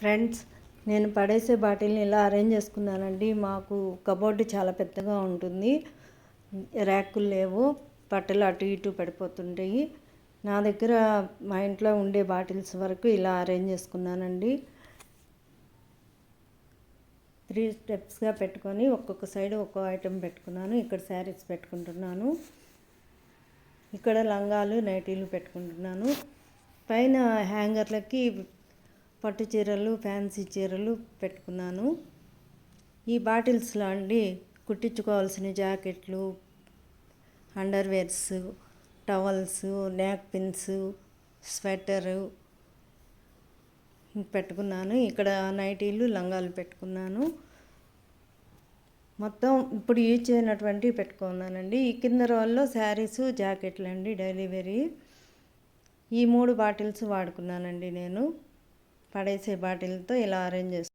Friends నేను పడేసే బాటిల్ని ఇలా అరేంజ్ చేసుకున్నానండి. మాకు కబోర్డు చాలా పెద్దగా ఉంటుంది. ర్యాకులు లేవు. బట్టలు అటు ఇటు పడిపోతుంటాయి. నా దగ్గర మా ఇంట్లో ఉండే బాటిల్స్ వరకు ఇలా అరేంజ్ చేసుకున్నానండి. త్రీ స్టెప్స్గా పెట్టుకొని ఒక్కొక్క సైడ్ ఒక్కో ఐటెం పెట్టుకున్నాను. ఇక్కడ శారీస్ పెట్టుకుంటున్నాను. ఇక్కడ లంగాలు నైటీలు పెట్టుకుంటున్నాను. పైన హ్యాంగర్లకి పట్టు చీరలు ఫ్యాన్సీ చీరలు పెట్టుకున్నాను. ఈ బాటిల్స్లో అండి కుట్టించుకోవాల్సిన జాకెట్లు underwears towels napkins pins sweater పెట్టుకున్నాను. ఇక్కడ నైటీలు లంగాలు పెట్టుకున్నాను. మొత్తం ఇప్పుడు యూజ్ చేయనటువంటి పెట్టుకున్నానండి. ఈ కింద రోజుల్లో శారీస్ జాకెట్లు అండి డైలీ వేరీ ఈ మూడు బాటిల్స్ వాడుకున్నానండి నేను. పడేసే బాటిల్తో ఇలా అరేంజ్ చేస్తాం